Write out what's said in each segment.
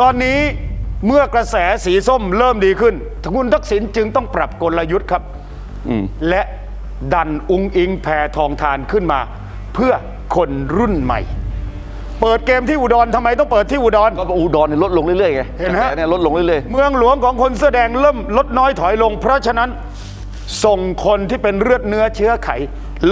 ตอนนี้เมื่อกระแสสีส้มเริ่มดีขึ้นคุณทักษิณจึงต้องปรับกลยุทธ์ครับและดันอุงอิงแพทองทานขึ้นมา เพื่อคนรุ่นใหม่ เปิดเกมที่อุดรทำไมต้องเปิดที่อุดรก็อุดรเนี่ยลดลงเรื่อยๆไงเห็นไหมกระแสเนี่ยลดลงเรื่อยเมืองหลวงของคนเสื้อแดงเริ่มลดน้อยถอยลง เพราะฉะนั้นส่งคนที่เป็นเลือดเนื้อเชื้อไข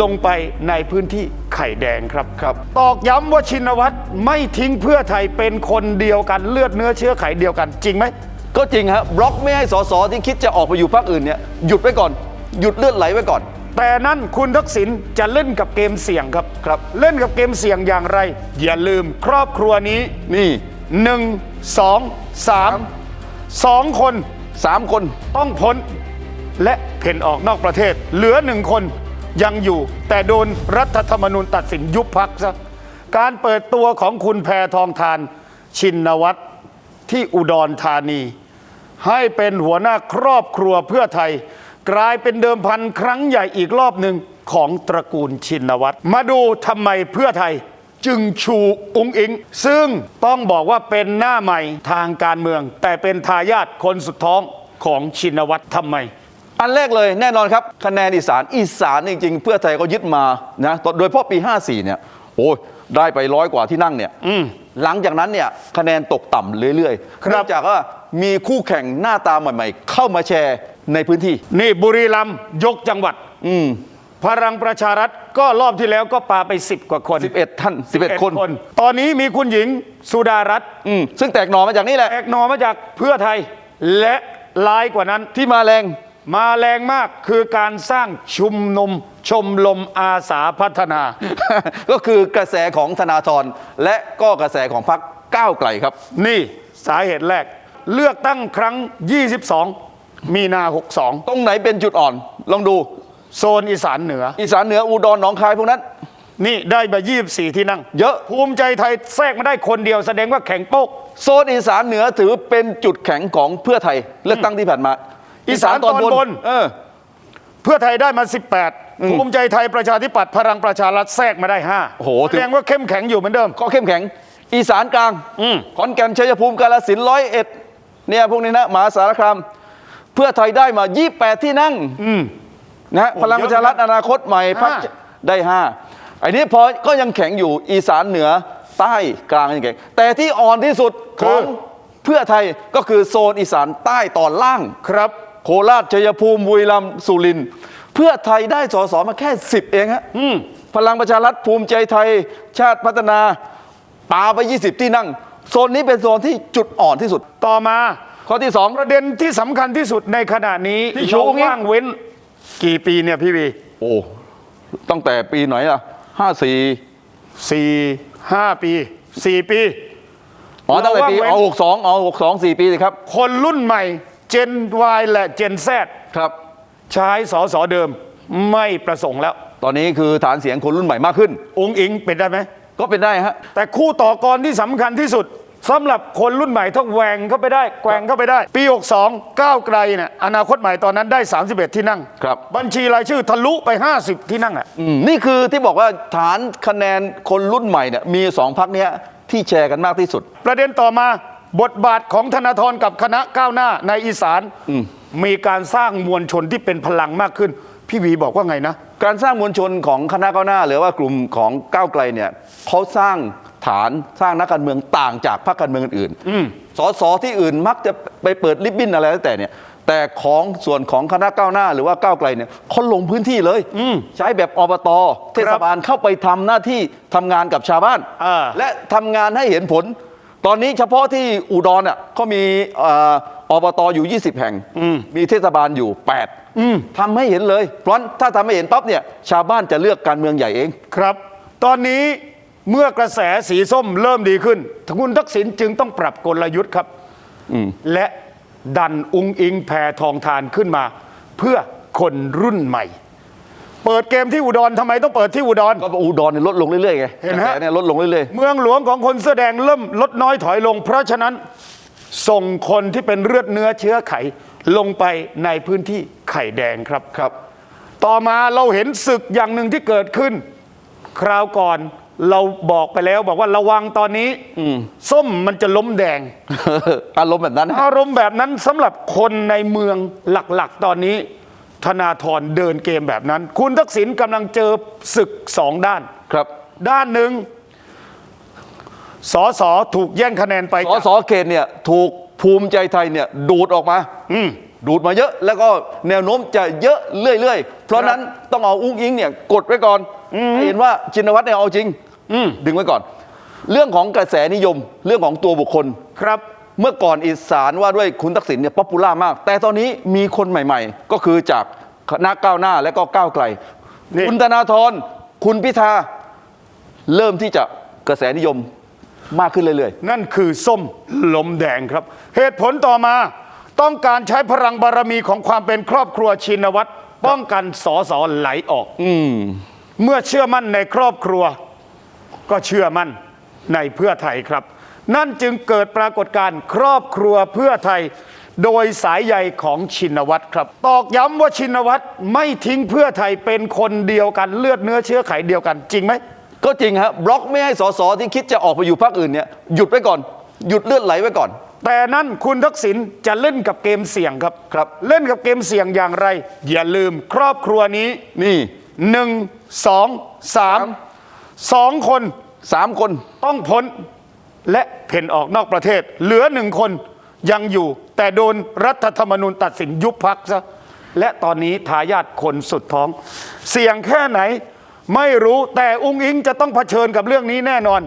ลงไปในพื้นที่ไข่แดงครับครับ ตอกย้ำว่าชินวัตรไม่ทิ้งเพื่อไทยเป็นคนเดียวกันเลือดเนื้อเชื้อไขเดียวกันจริงไหมๆก็จริงฮะบล็อกไม่ให้สสที่คิดจะออกไปอยู่พรรคอื่นเนี่ยหยุดไว้ก่อน หยุดเลือดไหลไว้ก่อน แต่นั่นคุณทักษิณจะเล่นกับเกมเสี่ยงครับครับ เล่นกับเกมเสี่ยงอย่างไร อย่าลืมครอบครัวนี้นี่หนึ่งสองสามสองคนสามคนต้องพ้น และเพ่นออกนอกประเทศ เหลือหนึ่งคน ยังอยู่ แต่โดนรัฐธรรมนูญตัดสินยุบพักซะการเปิดตัวของคุณแพทองทานชินวัตรที่อุดรธานี ให้เป็นหัวหน้าครอบครัวเพื่อไทย กลายเป็นเดิมพันครั้งใหญ่อีกรอบหนึ่งของตระกูลชินวัตรมาดูทำไมเพื่อไทยจึงชูองค์อิง ซึ่งต้องบอกว่าเป็นหน้าใหม่ทางการเมือง แต่เป็นทายาทคนสุดท้องของชินวัตรทำไม อันแรกเลยแน่นอนครับคะแนนอีสานอีสานจริงๆ เพื่อไทยก็ยึดมานะตอนโดยเฉพาะปี 54 เนี่ยโอ้ยได้ไปร้อยกว่าที่นั่งเนี่ยหลังจากนั้นเนี่ยคะแนนตกต่ำเรื่อยๆครับเนื่องจากว่ามีคู่แข่งหน้าตาใหม่ๆ เข้ามาแชร์ในพื้นที่ นี่บุรีรัมย์ยกจังหวัด อืมพลังประชารัฐก็รอบที่แล้วก็ปาไป 10 กว่าคน 11 ท่าน 11 คน ตอนนี้มีคุณหญิงสุดารัตน์อืมซึ่งแตกหน่อมาจากนี่แหละแอกหนอมาจากเพื่อไทย และลายกว่านั้นที่มาแรง มาแรงมากคือการสร้างชุมนุมชมรมอาสาพัฒนา ก็คือกระแสของธนาธรและก็กระแสของพรรคก้าวไกลครับ นี่สาเหตุแรก เลือกตั้งครั้ง 22 มีนาตรงไหนเป็นจุดอ่อน ลองดู62โซนอีสานเหนือ อีสานเหนืออุดรหนองคายพวกนั้น นี่ได้มา24 ที่นั่ง เยอะภูมิใจไทยแทรกมาได้คนเดียวแสดงว่าแข็งโป๊กโซนอีสานเหนือถือเป็นจุดแข็งของเพื่อไทย เลือกตั้งที่ผ่านมา อีสานตอนบนเออ เพื่อไทยได้มา 18ภูมิใจไทยประชาธิปัตย์พลังประชารัฐแทรกมาได้5โอ้โหแสดงว่าเข้มแข็งอยู่เหมือนเดิม ก็เข้มแข็ง อีสานกลางอืมขอนแก่นชัยภูมิกาฬสินธุ์ร้อยเอ็ดเนี่ยพวกนี้นะมหาสารคามเพื่อไทยได้มา 28 ที่นั่งนะฮะโอ้พลังประชารัฐเยอะนะอนาคตใหม่พักห้าได้ห้าไอ้นี้พอก็ยังแข็งอยู่อีสานเหนือใต้กลางยังแข็งแต่ที่อ่อนที่สุดของเพื่อไทยก็คือโซนอีสานใต้ตอนล่างครับ โคราชชัยภูมิบุรีรัมย์สุรินทร์เพื่อไทยได้สสมาแค่ 10 เองฮะพลังประชารัฐภูมิใจไทย ชาติพัฒนาปาไป 20 ที่นั่ง โซนนี้เป็นโซนที่จุดอ่อนที่สุด ต่อมาข้อที่ประเด็นที่สำคัญที่สุดในขณะนี้ที่ชูเรางี้ ว่างเว้น กี่ปีเนี่ยพี่วี2โอ้ตั้งแต่ปีไหนล่ะ54สี่ห้าปีสี่ปี อ๋อตั้งแต่ปีเราว่างเว้น เอา62เอา62 4ปีสิครับ คนรุ่นใหม่ เจน Y และเจน Z ครับ ใช้สอสอเดิมไม่ประสงค์แล้ว ตอนนี้คือฐานเสียงคนรุ่นใหม่มากขึ้น องค์อิงเป็นได้ไหม ก็เป็นได้ฮะ แต่คู่ต่อกรที่สำคัญที่สุดสำหรับคนรุ่นใหม่ต้องแหวงเข้าไปได้แกว่งเข้าไปได้ ปี 62 ก้าวไกลเนี่ยอนาคตใหม่ตอนนั้นได้ 31 ที่นั่งครับบัญชีรายชื่อทะลุไป 50 ที่นั่งอะ อืมนี่คือที่บอกว่าฐานคะแนนคนรุ่นใหม่เนี่ยมีสองพักเนี้ยที่แชร์กันมากที่สุด ประเด็นต่อมา บทบาทของธนาธรกับคณะก้าวหน้าในอีสานมีการสร้างมวลชนที่เป็นพลังมากขึ้น พี่หวีบอกว่าไงนะ การสร้างมวลชนของคณะก้าวหน้า หรือว่ากลุ่มของก้าวไกลเนี่ยเขาสร้างฐานสร้างนักการเมืองต่างจากพรรคการเมืองอื่นๆสสที่อื่นมักจะไปเปิดริบบิ้นอะไรแล้วแต่เนี่ยแต่ของส่วนของคณะก้าวหน้า หรือว่าก้าวไกลเนี่ยเขาลงพื้นที่เลย ใช้แบบอบต เทศบาลเข้าไปทำหน้าที่ทำงานกับชาวบ้านอ่าและทำงานให้เห็นผล ตอนนี้เฉพาะที่อุดรอะเขามีเอ่ออบตอยู่ 20 แห่ง มีเทศบาลอยู่ 8ทำให้เห็นเลย เพราะถ้าทำให้เห็นปั๊บเนี่ยชาวบ้านจะเลือกการเมืองใหญ่เอง ครับ ตอนนี้เมื่อกระแสสีส้มเริ่มดีขึ้นคุณทักษิณจึงต้องปรับกลยุทธ์ครับและดันอุงอิงแพทองทานขึ้นมา เพื่อคนรุ่นใหม่ เปิดเกมที่อุดรทำไมต้องเปิดที่อุดร ก็อุดรเนี่ยลดลงเรื่อยๆไงเห็นกไหมระแสเนี่ยลดลงเรื่อยเมืองหลวงของคนเสื้อแดงเริ่มลดน้อยถอยลง เพราะฉะนั้นส่งคนที่เป็นเลือดเนื้อเชื้อไข ลงไปในพื้นที่ไข่แดงครับ ๆ ครับ ต่อมาเราเห็นศึกอย่างหนึ่งที่เกิดขึ้น คราวก่อนเราบอกไปแล้วบอกว่าระวังตอนนี้ส้มมันจะล้มแดง อารมณ์แบบนั้นนะ อารมณ์แบบนั้นสำหรับคนในเมืองหลักๆ ตอนนี้ ธนาธรเดินเกมแบบนั้น คุณทักษิณกำลังเจอศึกสองด้าน ครับ ด้านหนึ่งสอสอถูกแย่งคะแนนไปสสเขตเนี่ยถูกภูมิใจไทยเนี่ยดูดออกมา อืม ดูดมาเยอะ แล้วก็แนวโน้มจะเยอะเรื่อยๆ เพราะนั้นต้องเอาอุ้งอิงเนี่ยกดไว้ก่อนให้เห็นว่าชินวัตรเนี่ยเอาจริงอืมดึงไว้ก่อน เรื่องของกระแสนิยมเรื่องของตัวบุคคลครับ เมื่อก่อนอีสานว่าด้วยคุณทักษิณเนี่ยป๊อปปูล่ามาก แต่ตอนนี้มีคนใหม่ๆ ก็คือจากคณะก้าวหน้าและก็ก้าวไกล นี่ คุณธนาธรคุณพิธาเริ่มที่จะกระแสนิยมมากขึ้นเรื่อยนั่นคือส้มลมแดงครับ เหตุผลต่อมา ต้องการใช้พลังบารมีของความเป็นครอบครัวชินวัตรป้องกันสอสอไหลออก ๆ อืม เมื่อเชื่อมั่นในครอบครัว ก็เชื่อมั่นในเพื่อไทยครับ นั่นจึงเกิดปรากฏการณ์ครอบครัวเพื่อไทย โดยสายใยของชินวัตรครับ ตอกย้ำว่าชินวัตรไม่ทิ้งเพื่อไทยเป็นคนเดียวกันเลือดเนื้อเชื้อไขเดียวกัน จริงไหมก็จริงฮะบล็อกไม่ให้สสที่คิดจะออกไปอยู่พรรคอื่นเนี่ยหยุดไว้ก่อน หยุดเลือดไหลไว้ก่อน แต่นั้นคุณทักษิณจะเล่นกับเกมเสี่ยงครับครับ เล่นกับเกมเสี่ยงอย่างไร อย่าลืมครอบครัวนี้นี่หนึ่งสองสามสองคนสามคนต้องพ้น และเพ่นออกนอกประเทศ เหลือหนึ่งคนยังอยู่ แต่โดนรัฐธรรมนูญตัดสินยุบพักซะและตอนนี้ทายาทคนสุดท้อง เสี่ยงแค่ไหน ไม่รู้แต่อุ้งอิงจะต้องเผชิญกับเรื่องนี้แน่นอน